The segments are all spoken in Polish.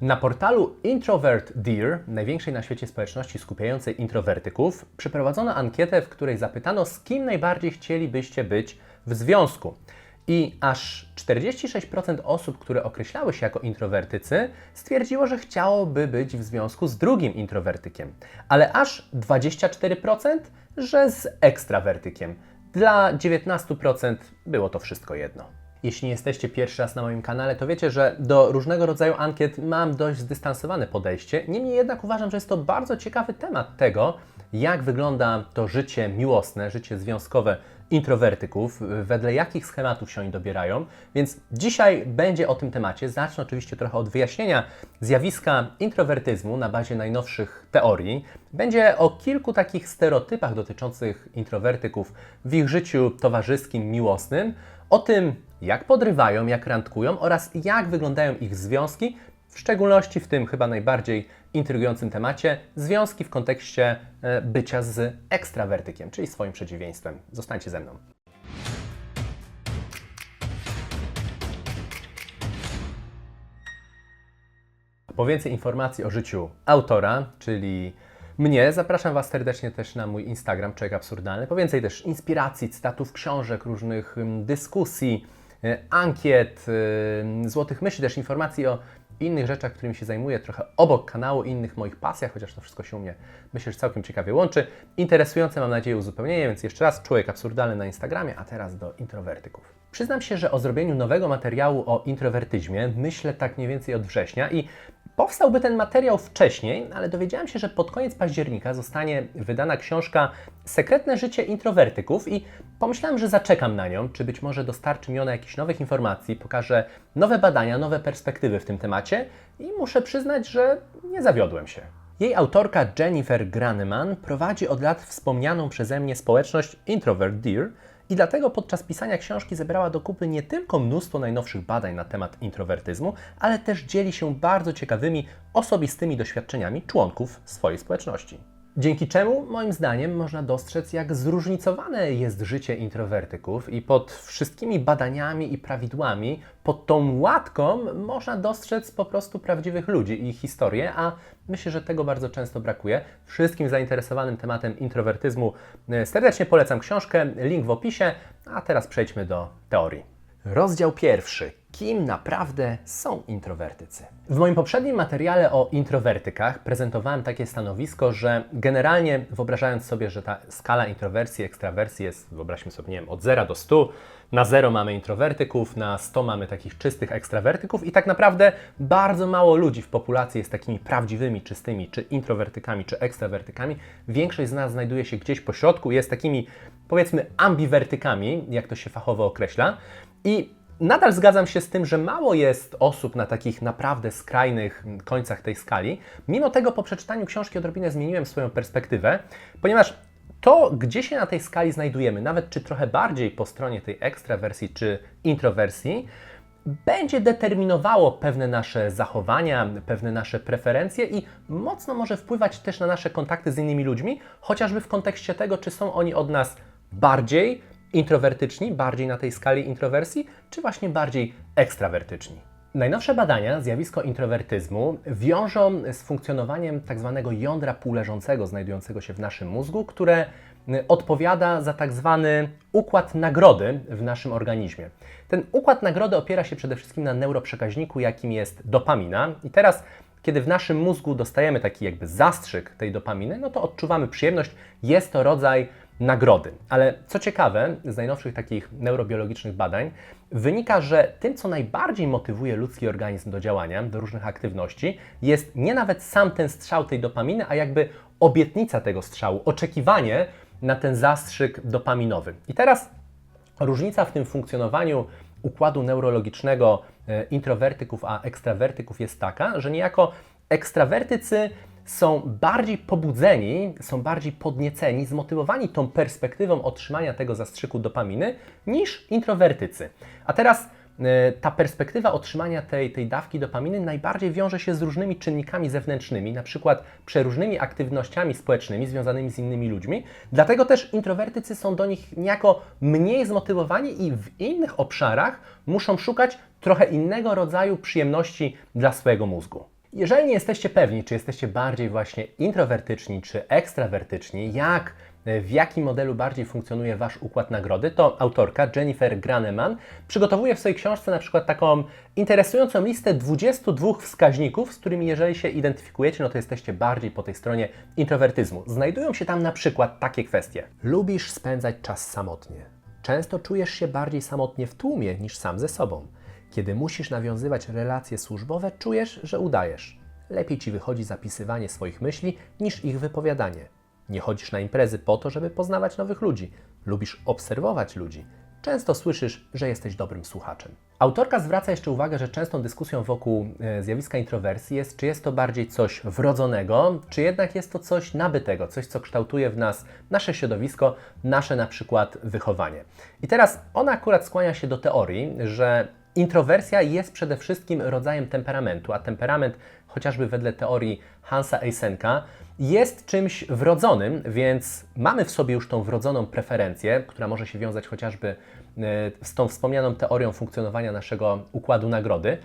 Na portalu Introvert Dear, największej na świecie społeczności skupiającej introwertyków, przeprowadzono ankietę, w której zapytano, z kim najbardziej chcielibyście być w związku. I aż 46% osób, które określały się jako introwertycy, stwierdziło, że chciałoby być w związku z drugim introwertykiem, ale aż 24%, że z ekstrawertykiem. Dla 19% było to wszystko jedno. Jeśli jesteście pierwszy raz na moim kanale, to wiecie, że do różnego rodzaju ankiet mam dość zdystansowane podejście. Niemniej jednak uważam, że jest to bardzo ciekawy temat tego, jak wygląda to życie miłosne, życie związkowe introwertyków, wedle jakich schematów się oni dobierają. Więc dzisiaj będzie o tym temacie. Zacznę oczywiście trochę od wyjaśnienia zjawiska introwertyzmu na bazie najnowszych teorii. Będzie o kilku takich stereotypach dotyczących introwertyków w ich życiu towarzyskim, miłosnym, o tym, jak podrywają, jak randkują oraz jak wyglądają ich związki, w szczególności w tym chyba najbardziej intrygującym temacie związki w kontekście e, bycia z ekstrawertykiem, czyli swoim przeciwieństwem. Zostańcie ze mną. Po więcej informacji o życiu autora, czyli mnie, zapraszam Was serdecznie też na mój Instagram Człowiek Absurdalny. Po więcej też inspiracji, cytatów książek, różnych ym, dyskusji, ankiet, y, złotych myśli, też informacji o innych rzeczach, którymi się zajmuję, trochę obok kanału, innych moich pasjach, chociaż to wszystko się u mnie, myślę, że całkiem ciekawie łączy. Interesujące, mam nadzieję, uzupełnienie, więc jeszcze raz Człowiek Absurdalny na Instagramie, a teraz do introwertyków. Przyznam się, że o zrobieniu nowego materiału o introwertyzmie myślę tak mniej więcej od września i Powstałby ten materiał wcześniej, ale dowiedziałem się, że pod koniec października zostanie wydana książka Sekretne życie introwertyków i pomyślałem, że zaczekam na nią, czy być może dostarczy mi ona jakichś nowych informacji, pokaże nowe badania, nowe perspektywy w tym temacie i muszę przyznać, że nie zawiodłem się. Jej autorka Jennifer Graneman prowadzi od lat wspomnianą przeze mnie społeczność Introvert Dear, i dlatego podczas pisania książki zebrała do kupy nie tylko mnóstwo najnowszych badań na temat introwertyzmu, ale też dzieli się bardzo ciekawymi, osobistymi doświadczeniami członków swojej społeczności. Dzięki czemu, moim zdaniem, można dostrzec, jak zróżnicowane jest życie introwertyków i pod wszystkimi badaniami i prawidłami, pod tą łatką można dostrzec po prostu prawdziwych ludzi i ich historię, a myślę, że tego bardzo często brakuje. Wszystkim zainteresowanym tematem introwertyzmu e, serdecznie polecam książkę, link w opisie, a teraz przejdźmy do teorii. Rozdział pierwszy. Kim naprawdę są introwertycy? W moim poprzednim materiale o introwertykach prezentowałem takie stanowisko, że generalnie wyobrażając sobie, że ta skala introwersji, ekstrawersji jest, wyobraźmy sobie, nie wiem, od 0 do 100, na 0 mamy introwertyków, na 100 mamy takich czystych ekstrawertyków i tak naprawdę bardzo mało ludzi w populacji jest takimi prawdziwymi, czystymi, czy introwertykami, czy ekstrawertykami. Większość z nas znajduje się gdzieś po środku, jest takimi, powiedzmy, ambiwertykami, jak to się fachowo określa. I nadal zgadzam się z tym, że mało jest osób na takich naprawdę skrajnych końcach tej skali. Mimo tego po przeczytaniu książki odrobinę zmieniłem swoją perspektywę, ponieważ to, gdzie się na tej skali znajdujemy, nawet czy trochę bardziej po stronie tej ekstrawersji czy introwersji, będzie determinowało pewne nasze zachowania, pewne nasze preferencje i mocno może wpływać też na nasze kontakty z innymi ludźmi, chociażby w kontekście tego, czy są oni od nas bardziej introwertyczni, bardziej na tej skali introwersji, czy właśnie bardziej ekstrawertyczni. Najnowsze badania zjawisko introwertyzmu wiążą z funkcjonowaniem tak zwanego jądra półleżącego znajdującego się w naszym mózgu, które odpowiada za tak zwany układ nagrody w naszym organizmie. Ten układ nagrody opiera się przede wszystkim na neuroprzekaźniku, jakim jest dopamina. I teraz, kiedy w naszym mózgu dostajemy taki jakby zastrzyk tej dopaminy, no to odczuwamy przyjemność. Jest to rodzaj nagrody. Ale co ciekawe, z najnowszych takich neurobiologicznych badań wynika, że tym, co najbardziej motywuje ludzki organizm do działania, do różnych aktywności, jest nie nawet sam ten strzał tej dopaminy, a jakby obietnica tego strzału, oczekiwanie na ten zastrzyk dopaminowy. I teraz różnica w tym funkcjonowaniu układu neurologicznego e, introwertyków a ekstrawertyków jest taka, że niejako ekstrawertycy są bardziej pobudzeni, są bardziej podnieceni, zmotywowani tą perspektywą otrzymania tego zastrzyku dopaminy niż introwertycy. A teraz e, ta perspektywa otrzymania tej, tej dawki dopaminy najbardziej wiąże się z różnymi czynnikami zewnętrznymi, na przykład przeróżnymi aktywnościami społecznymi związanymi z innymi ludźmi. Dlatego też introwertycy są do nich niejako mniej zmotywowani i w innych obszarach muszą szukać trochę innego rodzaju przyjemności dla swojego mózgu. Jeżeli nie jesteście pewni, czy jesteście bardziej właśnie introwertyczni czy ekstrawertyczni, jak w jakim modelu bardziej funkcjonuje Wasz układ nagrody, to autorka Jennifer Graneman przygotowuje w swojej książce na przykład taką interesującą listę 22 wskaźników, z którymi jeżeli się identyfikujecie, no to jesteście bardziej po tej stronie introwertyzmu. Znajdują się tam na przykład takie kwestie. Lubisz spędzać czas samotnie. Często czujesz się bardziej samotnie w tłumie niż sam ze sobą. Kiedy musisz nawiązywać relacje służbowe, czujesz, że udajesz. Lepiej ci wychodzi zapisywanie swoich myśli niż ich wypowiadanie. Nie chodzisz na imprezy po to, żeby poznawać nowych ludzi. Lubisz obserwować ludzi. Często słyszysz, że jesteś dobrym słuchaczem. Autorka zwraca jeszcze uwagę, że częstą dyskusją wokół e, zjawiska introwersji jest, czy jest to bardziej coś wrodzonego, czy jednak jest to coś nabytego, coś, co kształtuje w nas nasze środowisko, nasze na przykład wychowanie. I teraz ona akurat skłania się do teorii, że introwersja jest przede wszystkim rodzajem temperamentu, a temperament, chociażby wedle teorii Hansa Eysenka, jest czymś wrodzonym, więc mamy w sobie już tą wrodzoną preferencję, która może się wiązać chociażby e, z tą wspomnianą teorią funkcjonowania naszego układu nagrody.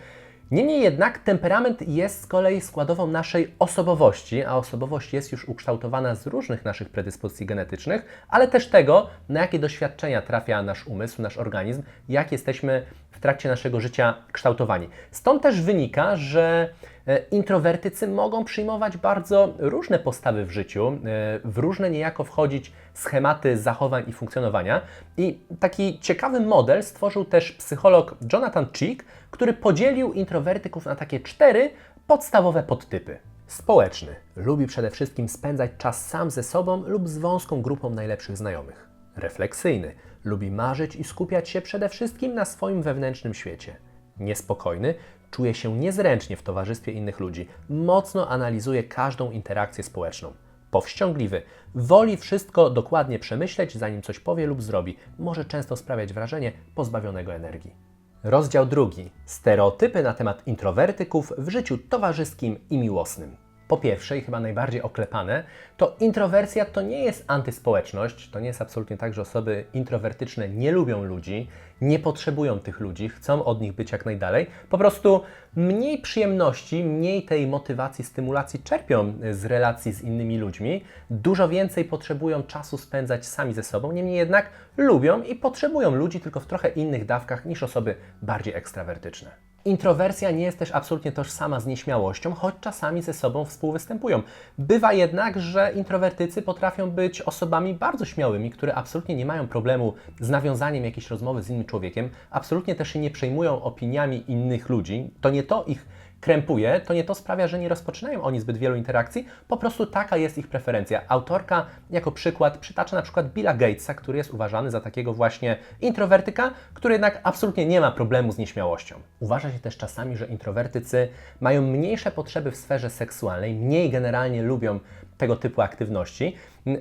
Niemniej jednak temperament jest z kolei składową naszej osobowości, a osobowość jest już ukształtowana z różnych naszych predyspozycji genetycznych, ale też tego, na jakie doświadczenia trafia nasz umysł, nasz organizm, jak jesteśmy trakcie naszego życia kształtowani. Stąd też wynika, że e, introwertycy mogą przyjmować bardzo różne postawy w życiu, e, w różne niejako wchodzić schematy zachowań i funkcjonowania. I taki ciekawy model stworzył też psycholog Jonathan Cheek, który podzielił introwertyków na takie cztery podstawowe podtypy. Społeczny. Lubi przede wszystkim spędzać czas sam ze sobą lub z wąską grupą najlepszych znajomych. Refleksyjny. Lubi marzyć i skupiać się przede wszystkim na swoim wewnętrznym świecie. Niespokojny. Czuje się niezręcznie w towarzystwie innych ludzi. Mocno analizuje każdą interakcję społeczną. Powściągliwy. Woli wszystko dokładnie przemyśleć, zanim coś powie lub zrobi. Może często sprawiać wrażenie pozbawionego energii. Rozdział drugi. Stereotypy na temat introwertyków w życiu towarzyskim i miłosnym. Po pierwsze i chyba najbardziej oklepane, to introwersja to nie jest antyspołeczność, to nie jest absolutnie tak, że osoby introwertyczne nie lubią ludzi, nie potrzebują tych ludzi, chcą od nich być jak najdalej. Po prostu mniej przyjemności, mniej tej motywacji, stymulacji czerpią z relacji z innymi ludźmi, dużo więcej potrzebują czasu spędzać sami ze sobą, niemniej jednak lubią i potrzebują ludzi tylko w trochę innych dawkach niż osoby bardziej ekstrawertyczne. Introwersja nie jest też absolutnie tożsama z nieśmiałością, choć czasami ze sobą współwystępują. Bywa jednak, że introwertycy potrafią być osobami bardzo śmiałymi, które absolutnie nie mają problemu z nawiązaniem jakiejś rozmowy z innym człowiekiem, absolutnie też się nie przejmują opiniami innych ludzi. To nie to ich krępuje, to nie to sprawia, że nie rozpoczynają oni zbyt wielu interakcji, po prostu taka jest ich preferencja. Autorka jako przykład przytacza na przykład Billa Gatesa, który jest uważany za takiego właśnie introwertyka, który jednak absolutnie nie ma problemu z nieśmiałością. Uważa się też czasami, że introwertycy mają mniejsze potrzeby w sferze seksualnej, mniej generalnie lubią tego typu aktywności.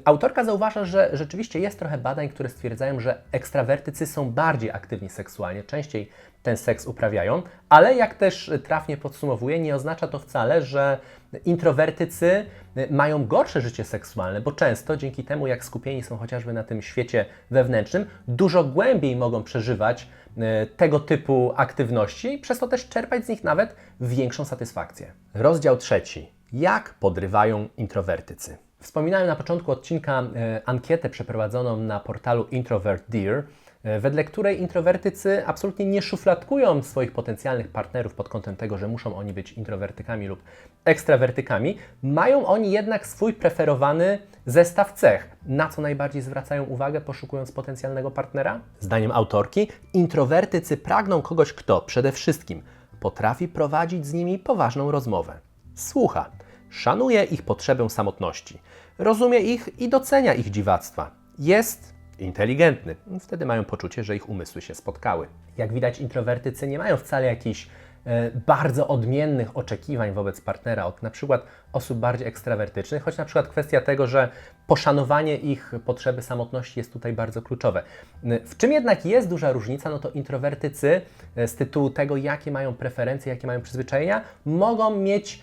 Autorka zauważa, że rzeczywiście jest trochę badań, które stwierdzają, że ekstrawertycy są bardziej aktywni seksualnie, częściej ten seks uprawiają, ale jak też trafnie podsumowuje, nie oznacza to wcale, że introwertycy mają gorsze życie seksualne, bo często dzięki temu, jak skupieni są chociażby na tym świecie wewnętrznym, dużo głębiej mogą przeżywać e, tego typu aktywności przez to też czerpać z nich nawet większą satysfakcję. Rozdział trzeci. Jak podrywają introwertycy? Wspominałem na początku odcinka e, ankietę przeprowadzoną na portalu Introvert Dear, E, wedle której introwertycy absolutnie nie szufladkują swoich potencjalnych partnerów pod kątem tego, że muszą oni być introwertykami lub ekstrawertykami, mają oni jednak swój preferowany zestaw cech. Na co najbardziej zwracają uwagę, poszukując potencjalnego partnera? Zdaniem autorki, introwertycy pragną kogoś, kto przede wszystkim potrafi prowadzić z nimi poważną rozmowę. Słucha, szanuje ich potrzebę samotności, rozumie ich i docenia ich dziwactwa. Jest inteligentny. Wtedy mają poczucie, że ich umysły się spotkały. Jak widać, introwertycy nie mają wcale jakichś e, bardzo odmiennych oczekiwań wobec partnera od na przykład osób bardziej ekstrawertycznych, choć na przykład kwestia tego, że poszanowanie ich potrzeby samotności jest tutaj bardzo kluczowe. W czym jednak jest duża różnica, no to introwertycy e, z tytułu tego, jakie mają preferencje, jakie mają przyzwyczajenia, mogą mieć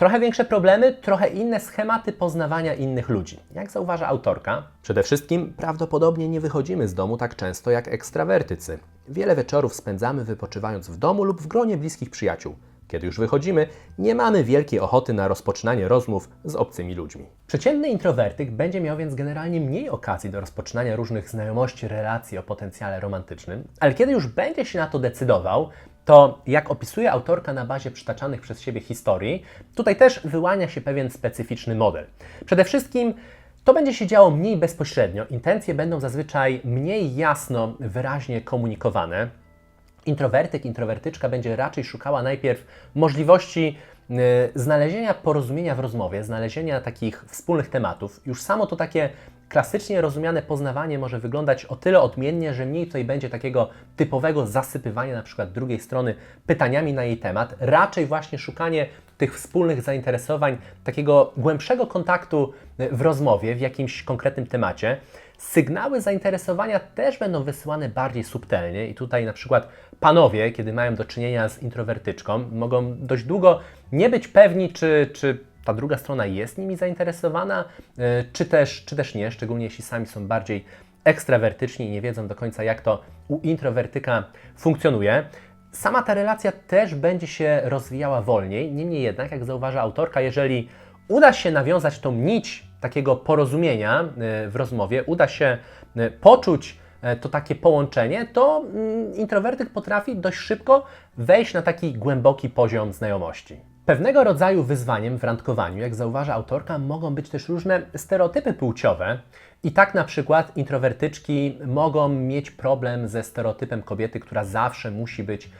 Trochę większe problemy, trochę inne schematy poznawania innych ludzi. Jak zauważa autorka, przede wszystkim prawdopodobnie nie wychodzimy z domu tak często jak ekstrawertycy. Wiele wieczorów spędzamy wypoczywając w domu lub w gronie bliskich przyjaciół. Kiedy już wychodzimy, nie mamy wielkiej ochoty na rozpoczynanie rozmów z obcymi ludźmi. Przeciętny introwertyk będzie miał więc generalnie mniej okazji do rozpoczynania różnych znajomości, relacji o potencjale romantycznym, ale kiedy już będzie się na to decydował, to jak opisuje autorka na bazie przytaczanych przez siebie historii, tutaj też wyłania się pewien specyficzny model. Przede wszystkim to będzie się działo mniej bezpośrednio, intencje będą zazwyczaj mniej jasno, wyraźnie komunikowane. Introwertyk, introwertyczka będzie raczej szukała najpierw możliwości y, znalezienia porozumienia w rozmowie, znalezienia takich wspólnych tematów. Już samo to takie klasycznie rozumiane poznawanie może wyglądać o tyle odmiennie, że mniej tutaj będzie takiego typowego zasypywania na przykład drugiej strony pytaniami na jej temat, raczej właśnie szukanie tych wspólnych zainteresowań, takiego głębszego kontaktu w rozmowie w jakimś konkretnym temacie. Sygnały zainteresowania też będą wysyłane bardziej subtelnie i tutaj na przykład panowie, kiedy mają do czynienia z introwertyczką, mogą dość długo nie być pewni, czy, czy ta druga strona jest nimi zainteresowana, e, czy też, czy też nie, szczególnie jeśli sami są bardziej ekstrawertyczni i nie wiedzą do końca, jak to u introwertyka funkcjonuje. Sama ta relacja też będzie się rozwijała wolniej, niemniej jednak, jak zauważa autorka, jeżeli uda się nawiązać tą nić takiego porozumienia e, w rozmowie, uda się e, poczuć to takie połączenie, to mm, introwertyk potrafi dość szybko wejść na taki głęboki poziom znajomości. Pewnego rodzaju wyzwaniem w randkowaniu, jak zauważa autorka, mogą być też różne stereotypy płciowe. I tak na przykład introwertyczki mogą mieć problem ze stereotypem kobiety, która zawsze musi być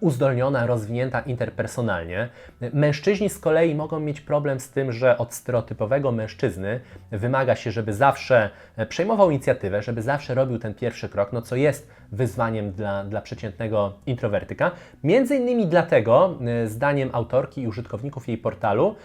uzdolniona, rozwinięta interpersonalnie. Mężczyźni z kolei mogą mieć problem z tym, że od stereotypowego mężczyzny wymaga się, żeby zawsze e, przejmował inicjatywę, żeby zawsze robił ten pierwszy krok, no co jest wyzwaniem dla, dla przeciętnego introwertyka. Między innymi dlatego, e, zdaniem autorki i użytkowników jej portalu,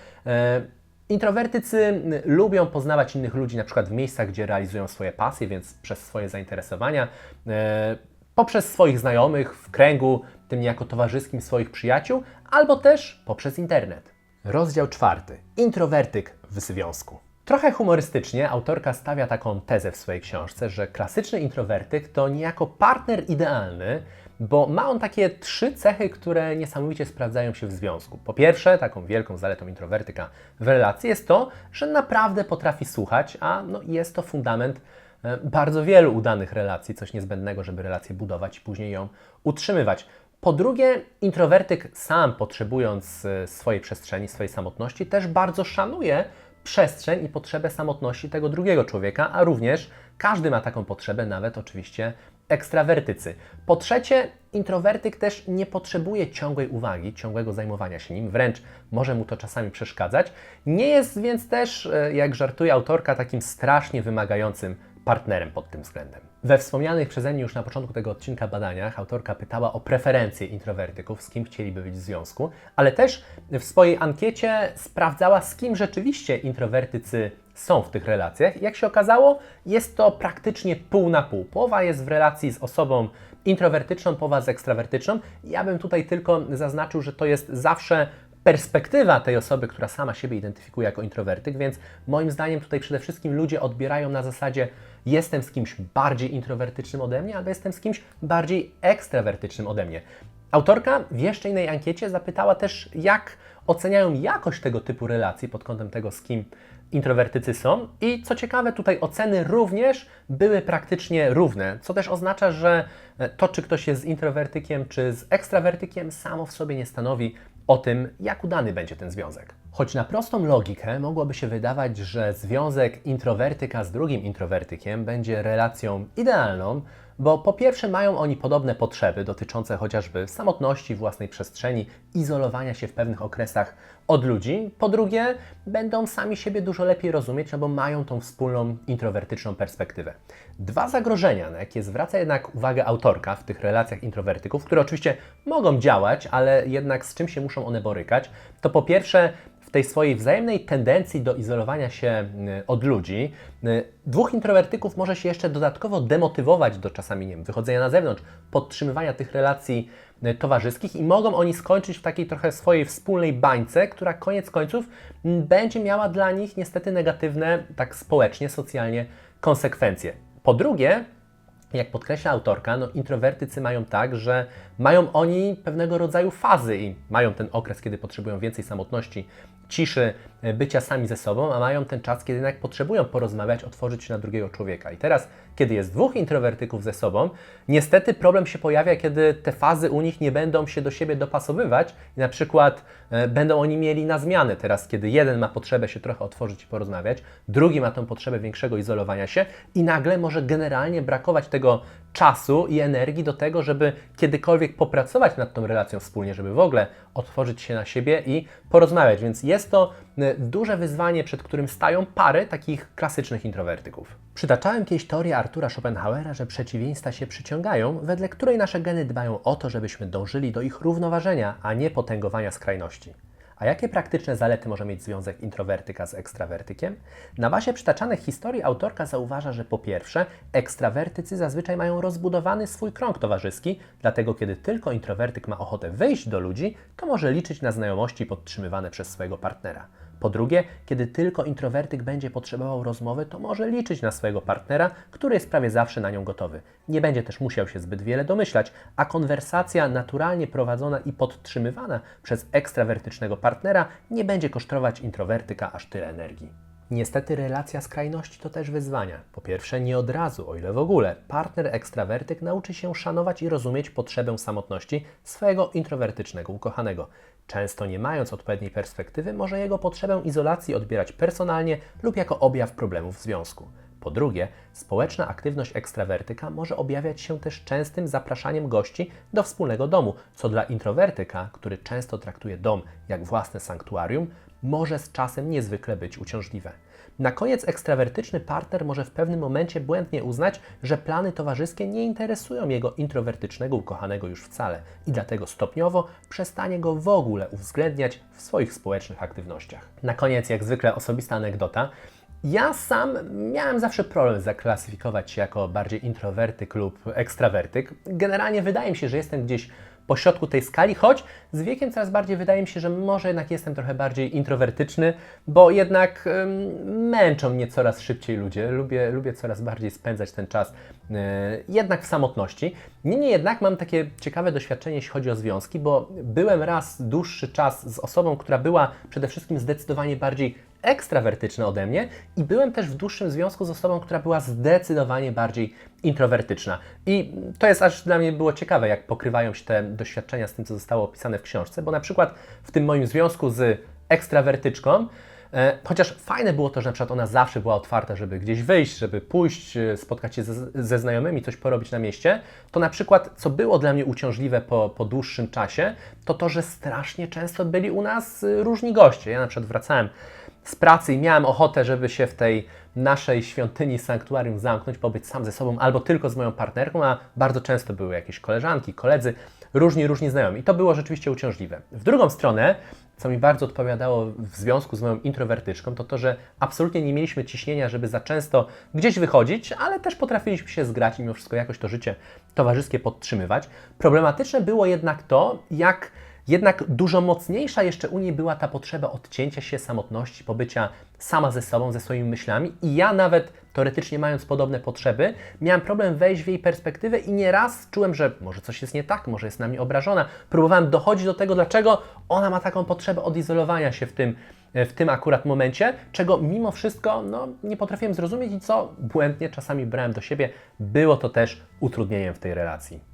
Introwertycy lubią poznawać innych ludzi, na przykład w miejscach, gdzie realizują swoje pasje, więc przez swoje zainteresowania, e, poprzez swoich znajomych, w kręgu, tym niejako towarzyskim swoich przyjaciół, albo też poprzez internet. Rozdział czwarty. Introwertyk w związku. Trochę humorystycznie autorka stawia taką tezę w swojej książce, że klasyczny introwertyk to niejako partner idealny, bo ma on takie trzy cechy, które niesamowicie sprawdzają się w związku. Po pierwsze, taką wielką zaletą introwertyka w relacji jest to, że naprawdę potrafi słuchać, a no, jest to fundament e, bardzo wielu udanych relacji, coś niezbędnego, żeby relację budować i później ją utrzymywać. Po drugie, introwertyk sam potrzebując e, swojej przestrzeni, swojej samotności, też bardzo szanuje przestrzeń i potrzebę samotności tego drugiego człowieka, a również każdy ma taką potrzebę, nawet oczywiście ekstrawertycy. Po trzecie, introwertyk też nie potrzebuje ciągłej uwagi, ciągłego zajmowania się nim, wręcz może mu to czasami przeszkadzać. Nie jest więc też, e, jak żartuje autorka, takim strasznie wymagającym partnerem pod tym względem. We wspomnianych przeze mnie już na początku tego odcinka badaniach autorka pytała o preferencje introwertyków, z kim chcieliby być w związku, ale też w swojej ankiecie sprawdzała, z kim rzeczywiście introwertycy są w tych relacjach. Jak się okazało, jest to praktycznie pół na pół. Połowa jest w relacji z osobą introwertyczną, połowa z ekstrawertyczną. Ja bym tutaj tylko zaznaczył, że to jest zawsze perspektywa tej osoby, która sama siebie identyfikuje jako introwertyk, więc moim zdaniem tutaj przede wszystkim ludzie odbierają na zasadzie jestem z kimś bardziej introwertycznym ode mnie, albo jestem z kimś bardziej ekstrawertycznym ode mnie. Autorka w jeszcze innej ankiecie zapytała też, jak oceniają jakość tego typu relacji pod kątem tego, z kim introwertycy są. I co ciekawe, tutaj oceny również były praktycznie równe, co też oznacza, że to, czy ktoś jest z introwertykiem, czy z ekstrawertykiem, samo w sobie nie stanowi o tym, jak udany będzie ten związek. Choć na prostą logikę mogłoby się wydawać, że związek introwertyka z drugim introwertykiem będzie relacją idealną, bo po pierwsze mają oni podobne potrzeby dotyczące chociażby samotności, własnej przestrzeni, izolowania się w pewnych okresach od ludzi. Po drugie, będą sami siebie dużo lepiej rozumieć, no bo mają tą wspólną introwertyczną perspektywę. Dwa zagrożenia, na jakie zwraca jednak uwagę autorka w tych relacjach introwertyków, które oczywiście mogą działać, ale jednak z czym się muszą one borykać, to po pierwsze tej swojej wzajemnej tendencji do izolowania się y, od ludzi, y, dwóch introwertyków może się jeszcze dodatkowo demotywować do czasami nie wiem, wychodzenia na zewnątrz, podtrzymywania tych relacji y, towarzyskich i mogą oni skończyć w takiej trochę swojej wspólnej bańce, która koniec końców będzie miała dla nich niestety negatywne, tak społecznie, socjalnie konsekwencje. Po drugie, Jak podkreśla autorka, no introwertycy mają tak, że mają oni pewnego rodzaju fazy i mają ten okres, kiedy potrzebują więcej samotności, ciszy, e, bycia sami ze sobą, a mają ten czas, kiedy jednak potrzebują porozmawiać, otworzyć się na drugiego człowieka. I teraz, kiedy jest dwóch introwertyków ze sobą, niestety problem się pojawia, kiedy te fazy u nich nie będą się do siebie dopasowywać i na przykład e, będą oni mieli na zmianę. Teraz, kiedy jeden ma potrzebę się trochę otworzyć i porozmawiać, drugi ma tą potrzebę większego izolowania się i nagle może generalnie brakować tego czasu i energii do tego, żeby kiedykolwiek popracować nad tą relacją wspólnie, żeby w ogóle otworzyć się na siebie i porozmawiać. Więc jest to e, duże wyzwanie, przed którym stają pary takich klasycznych introwertyków. Przytaczałem kiedyś teorię Artura Schopenhauera, że przeciwieństwa się przyciągają, wedle której nasze geny dbają o to, żebyśmy dążyli do ich równoważenia, a nie potęgowania skrajności. A jakie praktyczne zalety może mieć związek introwertyka z ekstrawertykiem? Na bazie przytaczanych historii autorka zauważa, że po pierwsze, ekstrawertycy zazwyczaj mają rozbudowany swój krąg towarzyski, dlatego kiedy tylko introwertyk ma ochotę wyjść do ludzi, to może liczyć na znajomości podtrzymywane przez swojego partnera. Po drugie, kiedy tylko introwertyk będzie potrzebował rozmowy, to może liczyć na swojego partnera, który jest prawie zawsze na nią gotowy. Nie będzie też musiał się zbyt wiele domyślać, a konwersacja naturalnie prowadzona i podtrzymywana przez ekstrawertycznego partnera nie będzie kosztować introwertyka aż tyle energii. Niestety relacja skrajności to też wyzwania. Po pierwsze, nie od razu, o ile w ogóle, partner ekstrawertyk nauczy się szanować i rozumieć potrzebę samotności swojego introwertycznego ukochanego. Często nie mając odpowiedniej perspektywy, może jego potrzebę izolacji odbierać personalnie lub jako objaw problemów w związku. Po drugie, społeczna aktywność ekstrawertyka może objawiać się też częstym zapraszaniem gości do wspólnego domu, co dla introwertyka, który często traktuje dom jak własne sanktuarium, może z czasem niezwykle być uciążliwe. Na koniec ekstrawertyczny partner może w pewnym momencie błędnie uznać, że plany towarzyskie nie interesują jego introwertycznego ukochanego już wcale i dlatego stopniowo przestanie go w ogóle uwzględniać w swoich społecznych aktywnościach. Na koniec, jak zwykle, osobista anegdota. Ja sam miałem zawsze problem zaklasyfikować się jako bardziej introwertyk lub ekstrawertyk. Generalnie wydaje mi się, że jestem gdzieś po środku tej skali, choć z wiekiem coraz bardziej wydaje mi się, że może jednak jestem trochę bardziej introwertyczny, bo jednak ym, męczą mnie coraz szybciej ludzie. Lubię, lubię coraz bardziej spędzać ten czas yy, jednak w samotności. Niemniej jednak mam takie ciekawe doświadczenie, jeśli chodzi o związki, bo byłem raz dłuższy czas z osobą, która była przede wszystkim zdecydowanie bardziej ekstrawertyczna ode mnie i byłem też w dłuższym związku z osobą, która była zdecydowanie bardziej introwertyczna. I to jest aż dla mnie było ciekawe, jak pokrywają się te doświadczenia z tym, co zostało opisane w książce, bo na przykład w tym moim związku z ekstrawertyczką, e, Chociaż fajne było to, że na przykład ona zawsze była otwarta, żeby gdzieś wyjść, żeby pójść, e, spotkać się ze, ze znajomymi, coś porobić na mieście, to na przykład, co było dla mnie uciążliwe po, po dłuższym czasie, to to, że strasznie często byli u nas e, różni goście. Ja na przykład wracałem z pracy i miałem ochotę, żeby się w tej naszej świątyni, sanktuarium zamknąć, pobyć sam ze sobą albo tylko z moją partnerką, a bardzo często były jakieś koleżanki, koledzy, różni, różni znajomi. I to było rzeczywiście uciążliwe. W drugą stronę, co mi bardzo odpowiadało w związku z moją introwertyczką, to to, że absolutnie nie mieliśmy ciśnienia, żeby za często gdzieś wychodzić, ale też potrafiliśmy się zgrać i mimo wszystko jakoś to życie towarzyskie podtrzymywać. Problematyczne było jednak to, jak jednak dużo mocniejsza jeszcze u niej była ta potrzeba odcięcia się, samotności, pobycia sama ze sobą, ze swoimi myślami. I ja nawet teoretycznie mając podobne potrzeby, miałem problem wejść w jej perspektywę i nieraz czułem, że może coś jest nie tak, może jest na mnie obrażona. Próbowałem dochodzić do tego, dlaczego ona ma taką potrzebę odizolowania się w tym, w tym akurat momencie, czego mimo wszystko no, nie potrafiłem zrozumieć i co błędnie czasami brałem do siebie. Było to też utrudnieniem w tej relacji.